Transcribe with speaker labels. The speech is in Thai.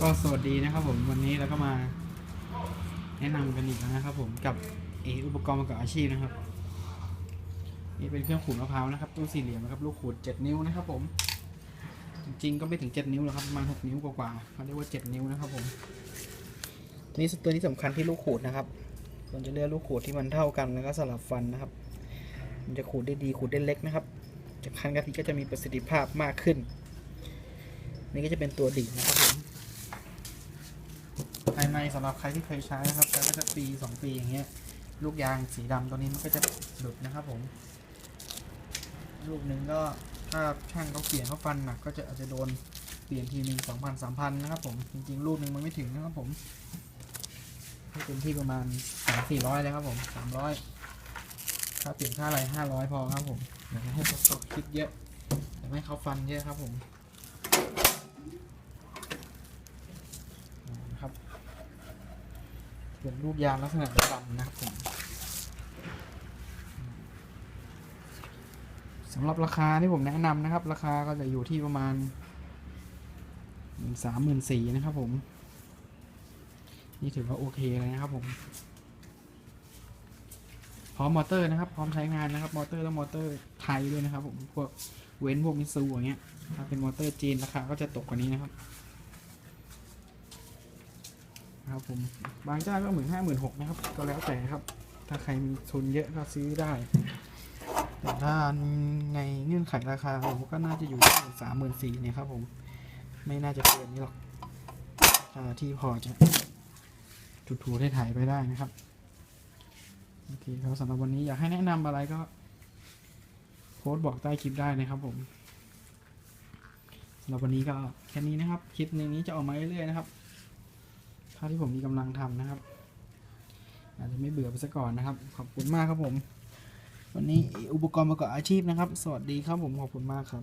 Speaker 1: ก็สวัสดีนะครับผมวันนี้เราก็มาแนะนำกันอีกแล้วนะครับผมกับเอออุปกรณ์ประกอบอาชีพนะครับนี่เป็นเครื่องขูดมะพร้าวนะครับตู้สี่เหลี่ยมนะครับลูกขูด7นิ้วนะครับ ผม จริงๆก็ไม่ถึง7นิ้วหรอกครับประมาณ6นิ้วกว่าๆเขาเรียกว่า7นิ้วนะครับผมนี่ตัวที่สำคัญที่ลูกขูดนะครับควรจะเลือกลูกขูดที่มันเท่ากันแล้วก็สลับฟันนะครับ มันจะขูดได้ดีขูดได้เล็กนะครับจากคันกะทิก็จะมีประสิทธิภาพมากขึ้น นี่ก็จะเป็นตัวดีดนะครับผม ในสำหรับใครที่เคยใช้นะครับใช้มาสักปีสองปีอย่างเงี้ย ลูกยางสีดำตัวนี้มันก็จะหลุดนะครับผม ลูกหนึ่งก็ถ้าช่างเขาเปลี่ยนเขาฟันหนักก็จะอาจจะโดนเปลี่ยนทีหนึ่งสองพันสามพันนะครับผม จริงๆ ลูกหนึ่งมันไม่ถึงนะครับผมให้เป็นที่ประมาณสามสี่ร้อยเลยครับผมสามร้อยค่าเปลี่ยนค่าอะไรห้าร้อยพอครับผมอย่าให้เขาคิดเยอะอย่าให้เขาฟันเยอะครับผมนะครับ เป็นรูปยางลักษณะดำนะครับผมสำหรับราคาที่ผมแนะนำนะครับ ราคาก็จะอยู่ที่ประมาณสามหมื่นสี่นะครับผม นี่ถือว่าโอเคเลยนะครับผม พร้อมมอเตอร์นะครับ พร้อมใช้งานนะครับ มอเตอร์และมอเตอร์ไทยด้วยนะครับผม พวกเว้นพวกมิซูอย่างเงี้ย ถ้าเป็นมอเตอร์จีนราคาก็จะตกกว่านี้นะครับ ครับผมบางเจ้าก็หมื่นห้าหมื่นหกนะครับ ก็แล้วแต่ครับ ถ้าใครมีทุนเยอะก็ซื้อได้ แต่ถ้าในเงื่อนไขราคาผมก็น่าจะอยู่ที่สามหมื่นสี่เนี่ยครับผมไม่น่าจะเกินนี้หรอกราคาที่พอจะถูๆได้ถ่ายไปได้นะครับโอเคครับสำหรับวันนี้อยากให้แนะนำอะไรก็ โพสต์บอกใต้คลิปได้นะครับผมสำหรับวันนี้ก็แค่นี้นะครับ คลิปนี้จะออกมาเรื่อยๆนะครับ เท่าที่ผมมีกำลังทำนะครับ อาจจะไม่เบื่อไปซะก่อนนะครับ ขอบคุณมากครับผม วันนี้อุปกรณ์ประกอบอาชีพนะครับ สวัสดีครับผมขอบคุณมากครับ